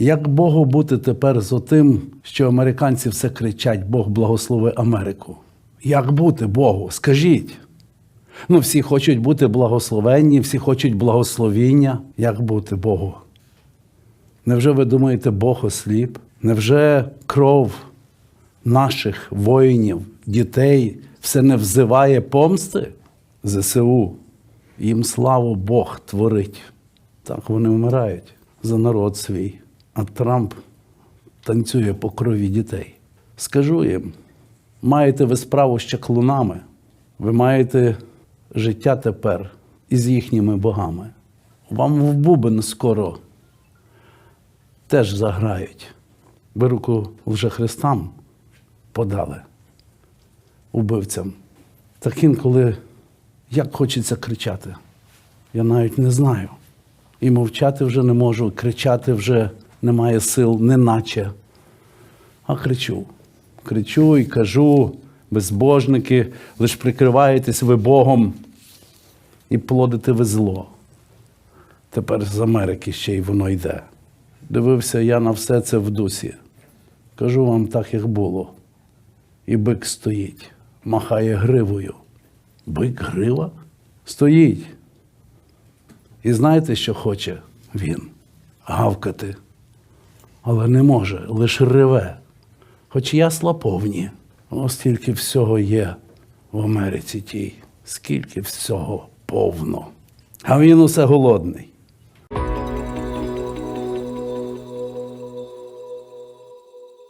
Як Богу бути тепер з отим, що американці все кричать, Бог благослови Америку? Як бути Богу? Скажіть. Ну, всі хочуть бути благословенні, всі хочуть благословіння. Як бути Богу? Невже ви думаєте, Бог осліп? Невже кров наших воїнів, дітей все не взиває помсти? ЗСУ. Їм славу Бог творить. Так вони вмирають за народ свій. А Трамп танцює по крові дітей. Скажу їм: маєте ви справу з чаклунами, ви маєте життя тепер із їхніми богами. Вам в бубен скоро теж заграють. Ви руку вже Христам подали убивцям. Так інколи як хочеться кричати. Я навіть не знаю. І мовчати вже не можу, кричати вже немає сил, неначе. А кричу. Кричу і кажу, безбожники, лиш прикриваєтесь ви Богом і плодите ви зло. Тепер з Америки ще й воно йде. Дивився я на все це в дусі. Кажу вам так, як було. І бик стоїть, махає гривою. Бик грива? Стоїть. І знаєте, що хоче він? Гавкати. Але не може, лише реве. Хоч ясла повні. О, стільки всього є в Америці тій, скільки всього повно. А він усе голодний.